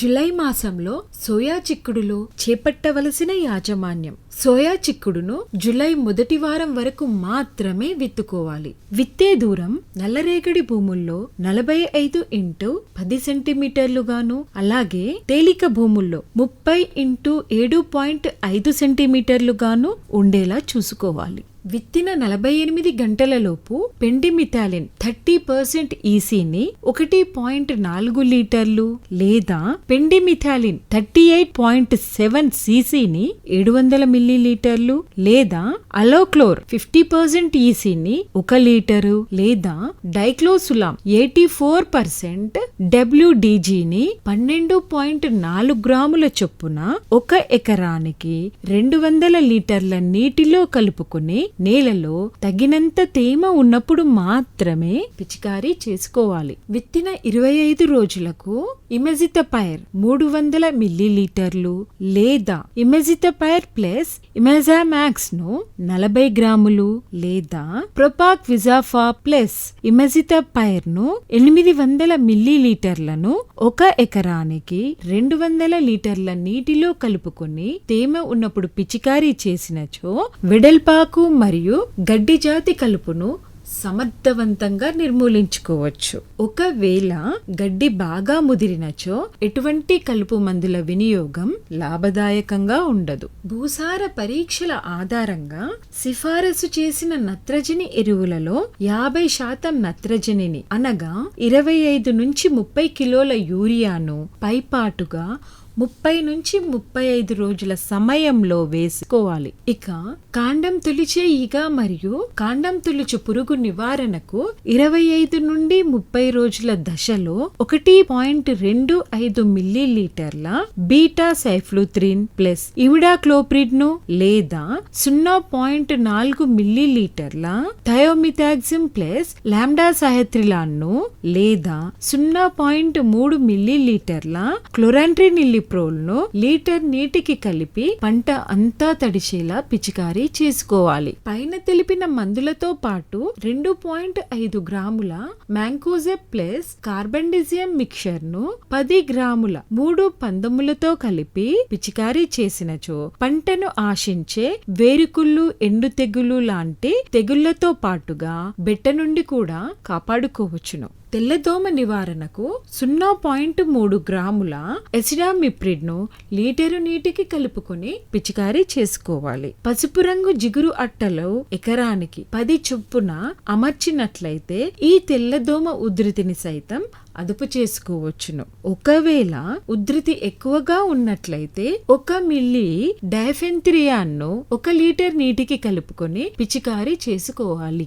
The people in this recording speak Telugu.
జులై మాసంలో సోయా చిక్కుడులో చేపట్టవలసిన యాజమాన్యం. సోయా చిక్కుడును జులై మొదటి వారం వరకు మాత్రమే విత్తుకోవాలి. విత్తే దూరం నల్లరేగడి భూముల్లో నలభై ఐదు ఇంటూ పది సెంటీమీటర్లుగాను అలాగే తేలిక భూముల్లో ముప్పై ఇంటూ ఏడు పాయింట్ ఐదు సెంటీమీటర్లుగాను ఉండేలా చూసుకోవాలి. విత్తిన నలభై ఎనిమిది గంటలలోపు పెండిమిథాలిన్ థర్టీ పర్సెంట్ ఈసీని ఒకటి పాయింట్ నాలుగు లీటర్లు లేదా pendimethalin thirty eight point seven సీసీని ఏడు వందల మిల్లీలీటర్లు లేదా అలోక్లోర్ ఫిఫ్టీ పర్సెంట్ ఈసీని ఒక లీటరు లేదా డైక్లోసులాం ఎయిటీ ఫోర్ పర్సెంట్ డబ్ల్యూడిజిని పన్నెండు పాయింట్ నాలుగు గ్రాముల చొప్పున ఒక ఎకరానికి రెండు వందల లీటర్ల నీటిలో కలుపుకుని నేలలో తగినంత తేమ ఉన్నప్పుడు మాత్రమే పిచికారీ చేసుకోవాలి. విత్తిన ఇరవై ఐదు రోజులకు ఇమెజితపైర్ మూడు వందల మిల్లీలీటర్లు లేదా ఇమెజితపైర్ ప్లస్ ఇమెజామాక్స్ ఇమెజామాక్స్ను నలభై గ్రాములు లేదా ప్రొపాక్ విజాఫా ప్లస్ ఇమెజితపైర్ను ఎనిమిది వందల మిల్లీలీటర్లను ఒక ఎకరానికి రెండు వందల లీటర్ల నీటిలో కలుపుకొని తేమ ఉన్నప్పుడు పిచికారీ చేసినచో వెడల్పాకు మరియు గడ్డి జాతి కలుపును సమర్థవంతంగా నిర్మూలించుకోవచ్చు. ఒకవేళ గడ్డి బాగా ముదిరినచో ఎటువంటి కలుపు మందుల వినియోగం లాభదాయకంగా ఉండదు. భూసార పరీక్షల ఆధారంగా సిఫారసు చేసిన నత్రజని ఎరువులలో యాభై శాతం నత్రజనిని అనగా ఇరవై ఐదు నుంచి ముప్పై కిలోల యూరియాను పైపాటుగా ముప్పై నుంచి ముప్పై ఐదు రోజుల సమయంలో వేసుకోవాలి. ఇక కాండం తొలిచే ఈగ మరియు కాండం తొలిచు పురుగు నివారణకు ఇరవై ఐదు నుండి ముప్పై రోజుల దశలో ఒకటి పాయింట్ రెండు ఐదు మిల్లీ లీటర్ల బీటా సైఫ్లూత్రిన్ ప్లస్ ఇమిడాక్లోప్రిడ్ను లేదా సున్నా పాయింట్ నాలుగు మిల్లీ లీటర్ల థయోమిథాక్సిమ్ ప్లస్ లాండా సహత్రిలాన్ను లేదా సున్నా పాయింట్ మూడు మిల్లీ లీటర్ల క్లోరాంట్రినిల్లి ను లీటర్ నీటికి కలిపి పంట అంతా తడిచేలా పిచికారీ చేసుకోవాలి. పైన తెలిపిన మందులతో పాటు రెండు పాయింట్ ఐదు గ్రాముల మ్యాంకోజెప్ ప్లస్ కార్బండిజియం మిక్చర్ను పది గ్రాముల మూడు పందములతో కలిపి పిచికారీ చేసినచో పంటను ఆశించే వేరుకుళ్ళు ఎండు తెగులు లాంటి తెగుళ్ళతో పాటుగా బెట్ట నుండి కూడా కాపాడుకోవచ్చును. తెల్లదోమ నివారణకు సున్నా పాయింట్ మూడు గ్రాముల ఎసిడామిప్రిడ్ను లీటరు నీటికి కలుపుకొని పిచికారీ చేసుకోవాలి. పసుపు రంగు జిగురు అట్టలో ఎకరానికి పది చొప్పున అమర్చినట్లయితే ఈ తెల్లదోమ ఉధృతిని సైతం అదుపు చేసుకోవచ్చును. ఒకవేళ ఉధృతి ఎక్కువగా ఉన్నట్లయితే ఒక మిల్లీ డైఫెంత్రియాన్ను ఒక లీటర్ నీటికి కలుపుకొని పిచికారీ చేసుకోవాలి.